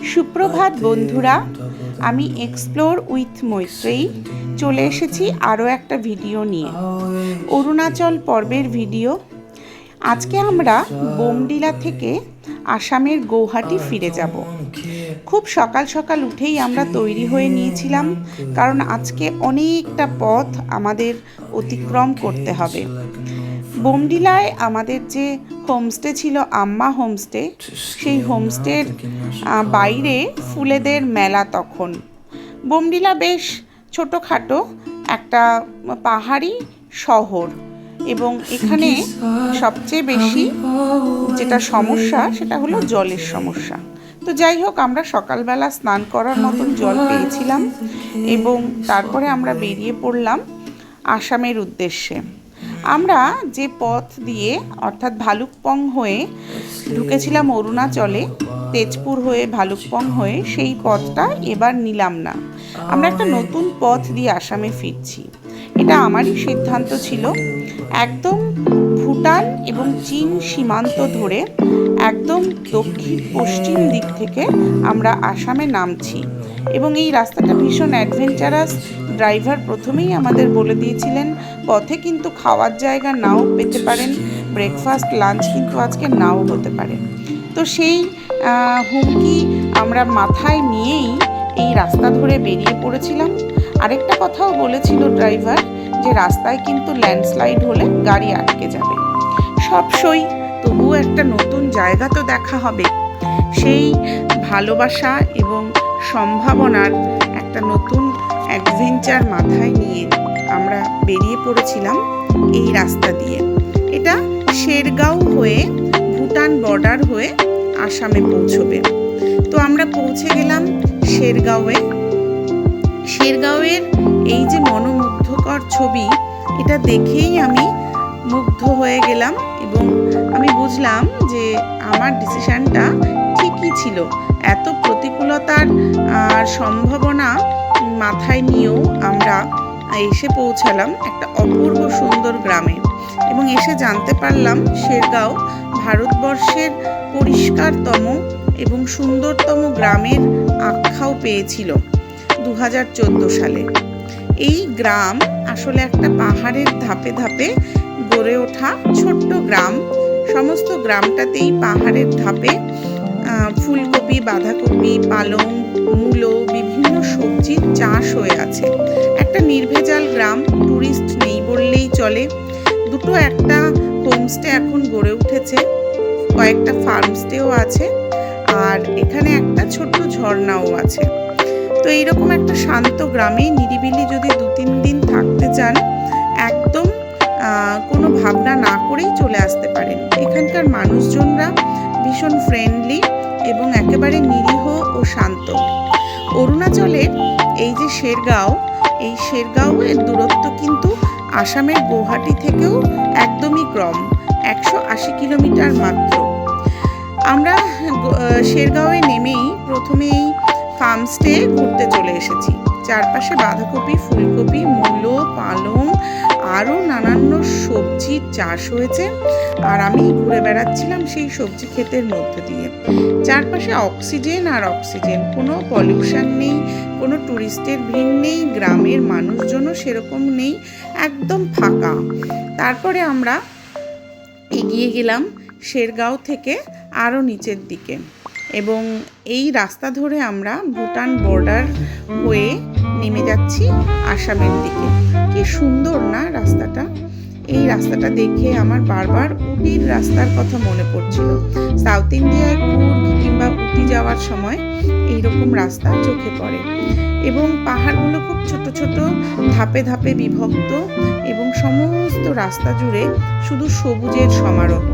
সুপ্রভাত বন্ধুরা। আমি এক্সপ্লোর উইথ মৈত্রেই চলে এসেছি আরও একটা ভিডিও নিয়ে। অরুণাচল পর্বের ভিডিও আজকে আমরা বোমডিলা থেকে আসামের গৌহাটি ফিরে যাব। খুব সকাল সকাল উঠেই আমরা তৈরি হয়ে নিয়েছিলাম কারণ আজকে অনেকটা পথ আমাদের অতিক্রম করতে হবে। বোমডিলায় আমাদের যে হোমস্টে ছিল আম্মা হোমস্টে সেই হোমস্টের বাইরে ফুলেদের মেলা তখন। বোমডিলা বেশ ছোটোখাটো একটা পাহাড়ি শহর এবং এখানে সবচেয়ে বেশি যেটা সমস্যা সেটা হলো জলের সমস্যা। তো যাই হোক আমরা সকালবেলা স্নান করার মতন জল পেয়েছিলাম এবং তারপরে আমরা বেরিয়ে পড়লাম আসামের উদ্দেশ্যে। আমরা যে পথ দিয়ে, অর্থাৎ ভালুকপং হয়ে ঢুকেছিলাম অরুণাচলে, তেজপুর হয়ে ভালুকপং হয়ে, সেই পথটা এবার নিলাম না। আমরা একটা নতুন পথ দিয়ে আসামে ফিরছি। এটা আমারই সিদ্ধান্ত ছিল। একদম ভুটান এবং চীন সীমান্ত ধরে একদম দক্ষিণ, পশ্চিম দিক থেকে আমরা আসামে নামছি। এবং এই রাস্তাটা ভীষণ অ্যাডভেঞ্চারাস ড্রাইভার প্রথমেই আমাদের বলে দিয়েছিলেন, পথে কিন্তু খাওয়ার জায়গা নাও পেতে পারেন ব্রেকফাস্ট লাঞ্চ কিন্তু আজকে নাও হতে পারে। তো সেই হুমকি আমরা মাথায় নিয়েই এই রাস্তা ধরে বেরিয়ে পড়েছিলাম। আরেকটা কথাও বলেছিল ড্রাইভার যে রাস্তায় কিন্তু ল্যান্ডস্লাইড হলে গাড়ি আটকে যাবে। সব সই, তবুও একটা নতুন জায়গা তো দেখা হবে। সেই ভালোবাসা এবং সম্ভাবনার একটা নতুন অ্যাডভেঞ্চার মাথায় নিয়ে আমরা বেরিয়ে পড়েছিলাম এই রাস্তা দিয়ে। এটা শেরগাঁও হয়ে, ভুটান বর্ডার হয়ে আসামে পৌঁছবে। তো আমরা পৌঁছে গেলাম শেরগাঁওয়ে। শেরগাঁওয়ের এই যে মনোমুগ্ধকর ছবি, এটা দেখেই আমি মুগ্ধ হয়ে গেলাম এবং আমি বুঝলাম যে আমার ডিসিশানটা ঠিকই ছিল। এত প্রতিকূলতার সম্ভাবনা মাথায় নিয়েও আমরা এসে পৌঁছালাম একটা অপূর্ব সুন্দর গ্রামে এবং এসে জানতে পারলাম শেরগাঁও ভারতবর্ষের পরিষ্কারতম এবং সুন্দরতম গ্রামের আখ্যাও পেয়েছিল দু হাজার চোদ্দ সালে। এই গ্রাম আসলে একটা পাহাড়ের ধাপে ধাপে গড়ে ওঠা ছোট্ট গ্রাম। সমস্ত গ্রামটাতেই পাহাড়ের ধাপে ফুলকপি, বাঁধাকপি, পালং, মূলো, বিভিন্ন সবজির চাষ হয়ে আছে। একটা নির্ভেজাল গ্রাম, টুরিস্ট নেই বললেই চলে। দুটো একটা হোমস্টে এখন গড়ে উঠেছে, কয়েকটা ফার্মস্টেও আছে, আর এখানে একটা ছোট্ট ঝর্ণাও আছে। তো এইরকম একটা শান্ত গ্রামে নিরিবিলি যদি দু তিন দিন থাকতে চান কোনো ভাবনা না করেই চলে আসতে পারেন। এখানকার মানুষজনরা ভীষণ ফ্রেন্ডলি এবং একেবারে নিরীহ ও শান্ত। অরুণাচলের এই যে শেরগাঁও, এই শেরগাঁওয়ের দূরত্ব কিন্তু আসামের গৌহাটি থেকেও একদমই কম, একশো আশি কিলোমিটার মাত্র। আমরা শেরগাঁওয়ে নেমেই প্রথমেই ফার্মস্টে ঘুরতে চলে এসেছি। চারপাশে বাঁধাকপি, ফুলকপি, মূলো, পালং আরও নানান্ন সবজির চাষ হয়েছে। আর আমি ঘুরে বেড়াচ্ছিলাম সেই সবজি ক্ষেতের মধ্যে দিয়ে। চারপাশে অক্সিজেন আর অক্সিজেন। কোনো পলিউশন নেই, কোনো ট্যুরিস্টের ভিড় নেই, গ্রামের মানুষজনও সেরকম নেই, একদম ফাঁকা। তারপরে আমরা এগিয়ে গেলাম শেরগাঁও থেকে আরও নিচের দিকে। এবং এই রাস্তা ধরে আমরা ভুটান বর্ডার হয়ে নেমে যাচ্ছি আসামের দিকে। কি সুন্দর না রাস্তাটা, এই রাস্তাটা দেখে আমার বারবার উটির রাস্তার কথা মনে পড়ছিল। সাউথ ইন্ডিয়ায় কুর্গ কিংবা উটি যাওয়ার সময় এইরকম রাস্তা চোখে পড়ে এবং পাহাড়গুলো খুব ছোট ছোট, ধাপে ধাপে বিভক্ত এবং সমস্ত রাস্তা জুড়ে শুধু সবুজের সমারোহ।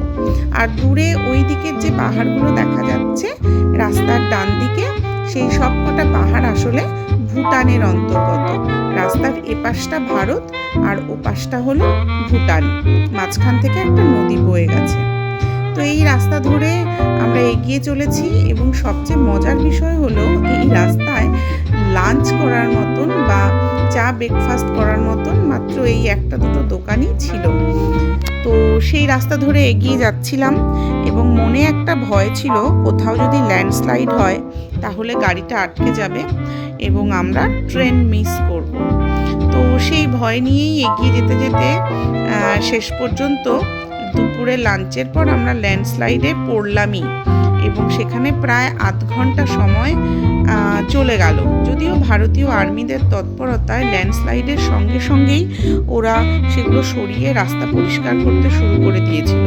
আর দূরে ওই দিকের যে পাহাড়গুলো দেখা যাচ্ছে, রাস্তার ডান দিকে সেই সবকটা পাহাড় আসলে ভুটানের অন্তর্গত। এপাশটা ভারত আর ওপাশটা হলো ভুটান। মাঝখান থেকে একটা নদী বয়ে গেছে। তো এই রাস্তা ধরে আমরা এগিয়ে চলেছি এবং সবচেয়ে মজার বিষয় হলো এই রাস্তায় লাঞ্চ করার মতন বা চা ব্রেকফাস্ট করার মতন মাত্র এই একটা দুটো দোকানই ছিল। তো সেই রাস্তা ধরে এগিয়ে যাচ্ছিলাম এবং মনে একটা ভয় ছিল, কোথাও যদি ল্যান্ডস্লাইড হয় তাহলে গাড়িটা আটকে যাবে এবং আমরা ট্রেন মিস করব। তো সেই ভয় নিয়েই এগিয়ে যেতে যেতে শেষ পর্যন্ত দুপুরে লাঞ্চের পর আমরা ল্যান্ডস্লাইডে পড়লামই এবং সেখানে প্রায় আধ ঘণ্টা সময় চলে গেল। যদিও ভারতীয় আর্মিদের তৎপরতায় ল্যান্ডস্লাইডের সঙ্গে সঙ্গেই ওরা সেগুলো সরিয়ে রাস্তা পরিষ্কার করতে শুরু করে দিয়েছিল।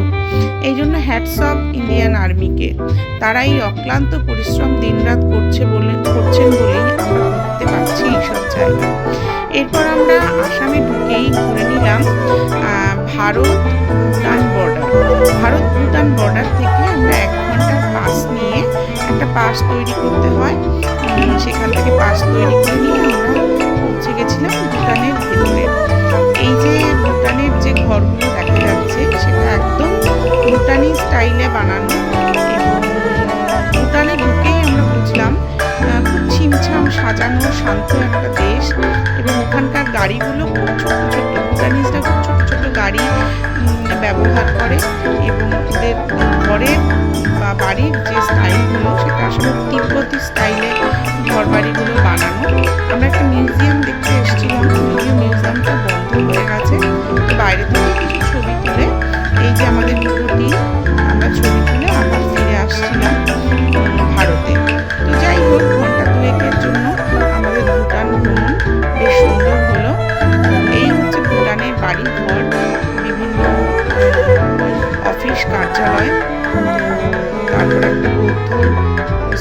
এই জন্য হ্যাটস অফ ইন্ডিয়ান আর্মিকে। তারা এই অক্লান্ত পরিশ্রম দিনরাত করছে বলে, করছেন বলেই আমরা ঘুরতে পারছি এইসব জায়গা এরপর আমরা আসামে ঢুকেই ঘুরে নিলাম ভারত ভুটান বর্ডার ভারত ভুটান বর্ডার থেকে আমরা এক ঘণ্টার পাস নিয়ে একটা পাস তৈরি করতে হয়। সেখান থেকে পাস তৈরি করে নিয়ে আমরা পৌঁছে গেছিলাম ভুটানের ভেতরে। এই যে ভুটানের যে ঘরগুলো দেখা যাচ্ছে, সেটা একদম ভুটানি স্টাইলে বানানো। ভুটানে ঢুকেই আমরা বুঝলাম খুব ছিমছাম সাজানো, শান্ত একটা দেশ। এবং ওখানকার গাড়িগুলো খুব ছোট ছোট ভুটানিজরা খুব ছোট ছোট গাড়ি ব্যবহার করে এবং ওদের ঘরের বা বাড়ির যে স্টাইলগুলো সেটা আসলে তিব্বতী স্টাইলে ঘর বাড়িগুলো বানানো। আমরা একটা মিউজিয়াম দেখতে এসেছিলাম, যদিও মিউজিয়ামটা বন্ধ হয়ে গেছে। তো বাইরে থেকে কিছু ছবি তুলে, এই যে আমাদের পুরোটি অফিস কার্যালয় তারপর একটা বৌদ্ধ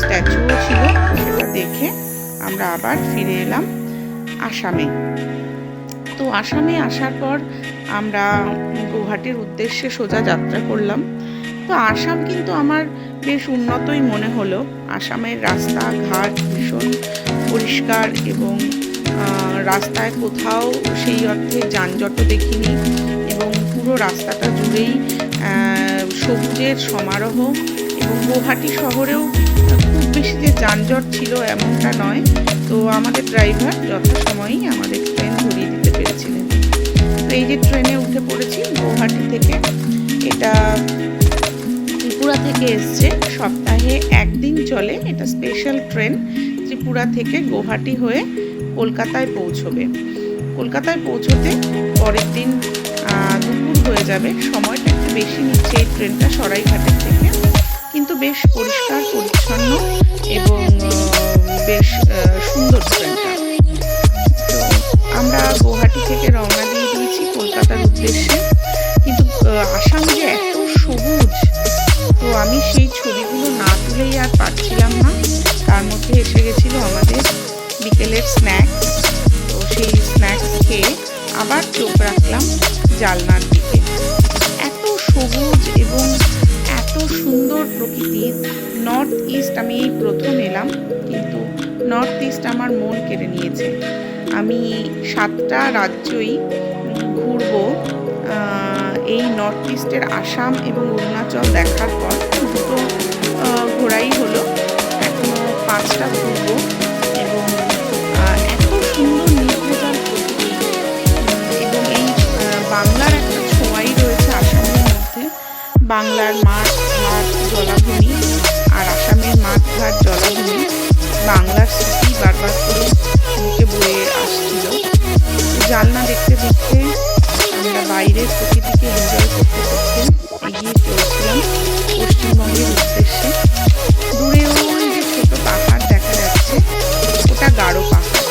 স্ট্যাচুও ছিল, সেটা দেখে আমরা আবার ফিরে এলাম আসামে। তো আসামে আসার পর আমরা গৌহাটির উদ্দেশ্যে সোজা যাত্রা করলাম। তো আসাম কিন্তু আমার বেশ উন্নতই মনে হলো। আসামের রাস্তাঘাট ভীষণ পরিষ্কার এবং রাস্তায় কোথাও সেই অর্থে যানজটও দেখিনি এবং পুরো রাস্তাটা জুড়েই সবুজের সমারোহ এবং গৌহাটি শহরেও খুব বেশি যে যানজট ছিল এমনটা নয়। তো আমাদের ড্রাইভার যথাসময়েই আমাদের ট্রেন ধরিয়ে দিতে পেরেছিলেন। তো এই যে ট্রেনে উঠে পড়েছি গৌহাটি থেকে, এটা ত্রিপুরা থেকে এসছে। সপ্তাহে একদিন চলে এটা স্পেশাল ট্রেন ত্রিপুরা থেকে গৌহাটি হয়ে কলকাতায় পৌঁছবে। কলকাতায় পৌঁছতে পরের দিন দুপুর হয়ে যাবে। একটু বেশি নিচ্ছে এই ট্রেনটা সরাইঘাটের থেকে। কিন্তু বেশ পরিষ্কার, পরিচ্ছন্ন এবং বেশ সুন্দর ট্রেনটা আমরা গুয়াহাটি থেকে রওনা দিয়ে দিয়েছি কলকাতার উদ্দেশ্যে। কিন্তু আসাম যে এত সবুজ, তো আমি সেই ছবিগুলো না তুলেই আর পারছিলাম না। তার মধ্যে এসে গেছিল আমাদের বিকেলের স্ন্যাক্স তো সেই স্ন্যাক্স খেয়ে আবার চোখ রাখলাম জালনার সবুজ এবং এত সুন্দর প্রকৃতি। নর্থ ইস্ট আমি এই প্রথম এলাম, কিন্তু নর্থ ইস্ট আমার মন কেড়ে নিয়েছে। আমি সাতটা রাজ্যই ঘুরবো এই নর্থ ইস্টের আসাম এবং অরুণাচল দেখার পর। দুটো ঘোরাই হলো। এখনও পাঁচটা ঘুরবো। বাংলার মাঠ, ঘাট, জলাভূমি আর আসামের মাঠ, ঘাট, জলাভূমি বাংলার স্মৃতি বারবার করে মুখে বয়ে আসছিল। জালনা দেখতে দেখতে আমরা বাইরের প্রকৃতিকে এনজয় করতে করতে এগিয়ে চলছিলাম পশ্চিমবঙ্গের উদ্দেশ্যে। দূরে ওই যে ছোট পাহাড় দেখা যাচ্ছে, ওটা গাঢ় পাহাড়।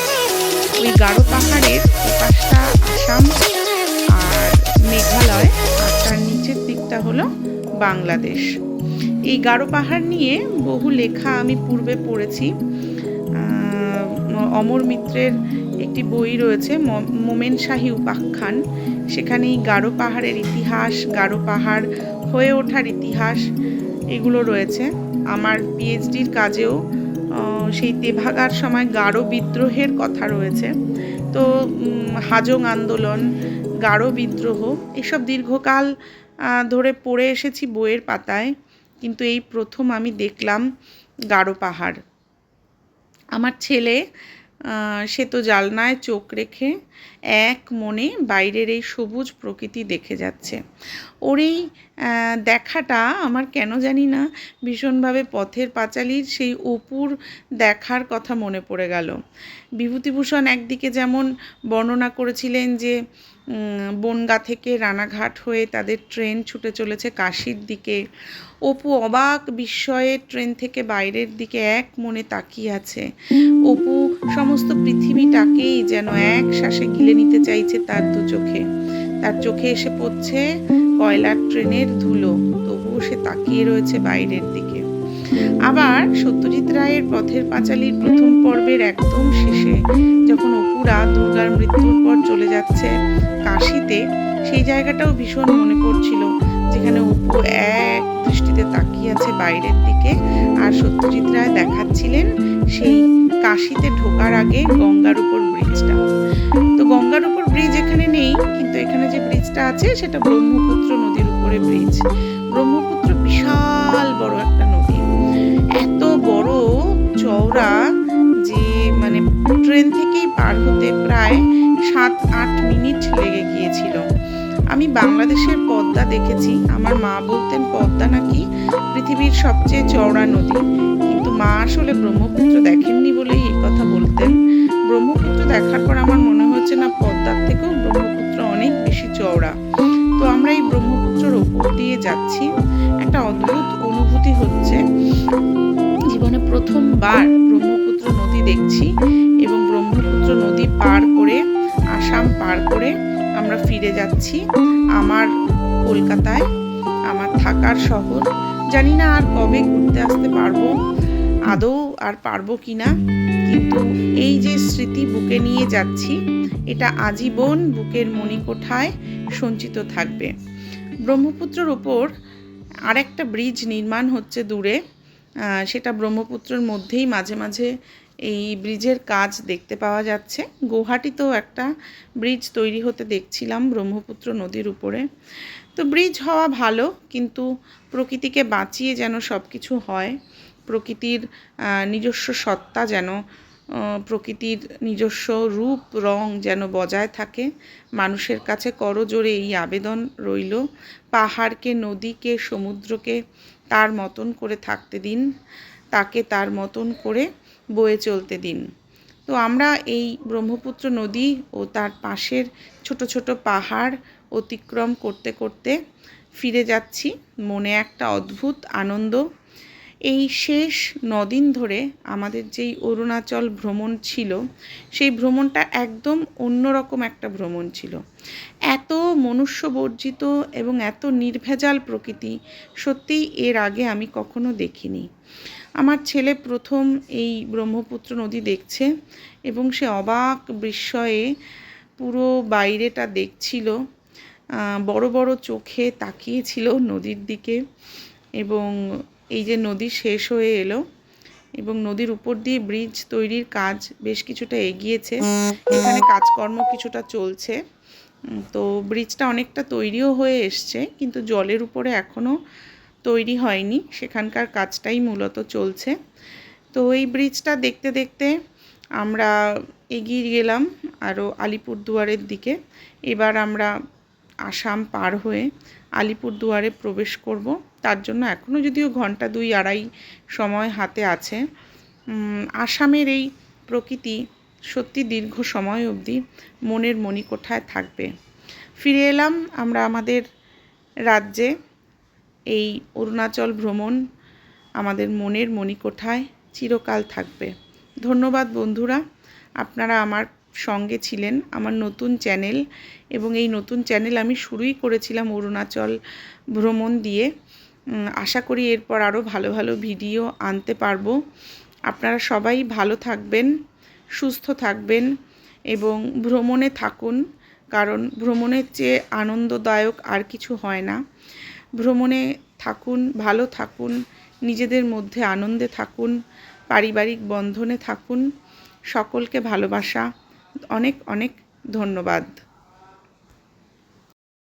ওই গাঢ় পাহাড়ের ওপাশটা আসাম আর মেঘালয়, আর তার নিচের দিকটা হলো বাংলাদেশ। এই গারো পাহাড় নিয়ে বহু লেখা আমি পূর্বে পড়েছি। অমর মিত্রের একটি বই রয়েছে মোমেন শাহী উপাখ্যান। সেখানে এই গাঢ় পাহাড়ের ইতিহাস, গারো পাহাড় হয়ে ওঠার ইতিহাস এগুলো রয়েছে। আমার পিএইচডির কাজেও সেই তেভাগার সময় গাঢ় বিদ্রোহের কথা রয়েছে। তো হাজং আন্দোলন গাঢ় বিদ্রোহ, এসব দীর্ঘকাল ধরে পড়ে এসেছি বইয়ের পাতায়, কিন্তু এই প্রথম আমি দেখলাম গাঢ় পাহাড়। আমার ছেলে সে তো জালনায় চোখ রেখে এক মনে বাইরের এই সবুজ প্রকৃতি দেখে যাচ্ছে। ওর এই দেখাটা আমার কেন জানি না ভীষণভাবে পথের পাঁচালীর সেই অপুর দেখার কথা মনে পড়ে গেল। বিভূতিভূষণ একদিকে যেমন বর্ণনা করেছিলেন যে বনগা থেকে রানাঘাট হয়ে তাদের ট্রেন ছুটে চলেছে কাশির দিকে, অপু অবাক বিস্ময়ে ট্রেন থেকে বাইরের দিকে এক মনে তাকিয়ে আছে। অপু সমস্ত পৃথিবীটাকেই যেন এক শ্বাসে গিলে নিতে চাইছে তার দু চোখে। তার চোখে এসে পড়ছে কয়লার ট্রেনের ধুলো, তবুও সে তাকিয়ে রয়েছে বাইরের দিকে। আবার সত্যজিৎ রায়ের পথের পাঁচালীর প্রথম পর্বের একদম শেষে, যখন অপুরা দুর্গার মৃত্যুর পর চলে যাচ্ছে কাশিতে, সেই জায়গাটাও ভীষণ মনে পড়ছিল, যেখানে অপু এক দৃষ্টিতে তাকিয়ে আছে বাইরের দিকে, আর সত্যজিৎ রায় দেখাচ্ছিলেন সেই কাশিতে ঢোকার আগে গঙ্গার উপর ব্রিজটা। তো গঙ্গার উপর ব্রিজ এখানে নেই, কিন্তু এখানে যে ব্রিজটা আছে, সেটা ব্রহ্মপুত্র নদীর উপরে ব্রিজ। ব্রহ্মপুত্র বিশাল বড় একটা নদী। এত বড় চওড়া যে মানে ট্রেন থেকেই পার হতে প্রায় সাত, আট মিনিট লেগে গিয়েছিল। আমি বাংলাদেশের পদ্মা দেখেছি। আমার মা বলতেন, পদ্মা নাকি পৃথিবীর সবচেয়ে চওড়া নদী। কিন্তু মা আসলে ব্রহ্মপুত্র দেখেননি বলেই এই কথা বলতেন ব্রহ্মপুত্র দেখার পর আমার মনে হচ্ছে না পদ্মার থেকেও ব্রহ্মপুত্র অনেক বেশি চওড়া। তো আমরা এই ব্রহ্মপুত্রের ওপর দিয়ে যাচ্ছি। একটা অদ্ভুত অনুভূতি হচ্ছে। জীবনে প্রথমবার ব্রহ্মপুত্র নদী দেখছি এবং ব্রহ্মপুত্র নদী পার করে, আসাম পার করে আমরা ফিরে যাচ্ছি আমার কলকাতায়, আমার থাকার শহর। জানি না আর কবে ঘুরতে আসতে পারব, আদৌ আর পারব কি না এই যে স্মৃতি বুকে নিয়ে যাচ্ছি, এটা আজীবন বুকের মণিকোঠায় সঞ্চিত থাকবে। ব্রহ্মপুত্রর উপর আরেকটা ব্রিজ নির্মাণ হচ্ছে দূরে। সেটা ব্রহ্মপুত্রের মধ্যেই মাঝে মাঝে এই ব্রিজের কাজ দেখতে পাওয়া যাচ্ছে। গৌহাটিতেও একটা ব্রিজ তৈরি হতে দেখছিলাম ব্রহ্মপুত্র নদীর উপরে। তো ব্রিজ হওয়া ভালো, কিন্তু প্রকৃতিকে বাঁচিয়ে যেন সব কিছু হয়, প্রকৃতির নিজস্ব সত্তা যেন প্রকৃতির নিজস্ব রূপ, রং যেন বজায় থাকে। মানুষের কাছে করজোরে এই আবেদন রইল, পাহাড়কে, নদীকে, সমুদ্রকে, তার মতন করে থাকতে দিন, তাকে তার মতন করে বয়ে চলতে দিন। তো আমরা এই ব্রহ্মপুত্র নদী ও তার পাশের ছোট ছোট পাহাড় অতিক্রম করতে করতে ফিরে যাচ্ছি। মনে একটা অদ্ভুত আনন্দ এই শেষ নদিন ধরে আমাদের যেই অরুণাচল ভ্রমণ ছিল, সেই ভ্রমণটা একদম অন্যরকম একটা ভ্রমণ ছিল। এত মনুষ্যবর্জিত এবং এত নির্ভেজাল প্রকৃতি সত্যিই এর আগে আমি কখনো দেখিনি। আমার ছেলে প্রথম এই ব্রহ্মপুত্র নদী দেখছে এবং সে অবাক বিস্ময়ে পুরো বাইরেটা দেখছিল বড় বড় চোখে তাকিয়েছিল নদীর দিকে এবং এই যে নদী শেষ হয়ে এলো এবং নদীর উপর দিয়ে ব্রিজ তৈরির কাজ বেশ কিছুটা এগিয়েছে। এখানে কাজকর্ম কিছুটা চলছে। তো ব্রিজটা অনেকটা তৈরিও হয়ে এসছে, কিন্তু জলের উপরে এখনও তৈরি হয়নি। সেখানকার কাজটাই মূলত চলছে। তো এই ব্রিজটা দেখতে দেখতে আমরা এগিয়ে গেলাম আরও আলিপুরদুয়ারের দিকে। এবার আমরা আসাম পার হয়ে আলিপুরদুয়ারে প্রবেশ করব। তার জন্য এখনও যদিও ঘণ্টা দুই, আড়াই সময় হাতে আছে। আসামের এই প্রকৃতি সত্যি দীর্ঘ সময় অবধি মনের মণিকোঠায় থাকবে। ফিরে এলাম আমরা আমাদের রাজ্যে। এই অরুণাচল ভ্রমণ আমাদের মনের মণিকোঠায় চিরকাল থাকবে। ধন্যবাদ বন্ধুরা, আপনারা আমার সঙ্গে ছিলেন, আমার নতুন চ্যানেল এবং এই নতুন চ্যানেল আমি শুরুই করেছিলাম অরুণাচল ভ্রমণ দিয়ে। আশা করি এরপর আরও ভালো ভালো ভিডিও আনতে পারব। আপনারা সবাই ভালো থাকবেন, সুস্থ থাকবেন এবং ভ্রমণে থাকুন, কারণ ভ্রমণের চেয়ে আনন্দদায়ক আর কিছু হয় না। ভ্রমণে থাকুন, ভালো থাকুন, নিজেদের মধ্যে আনন্দে থাকুন, পারিবারিক বন্ধনে থাকুন। সকলকে ভালোবাসা। অনেক অনেক ধন্যবাদ।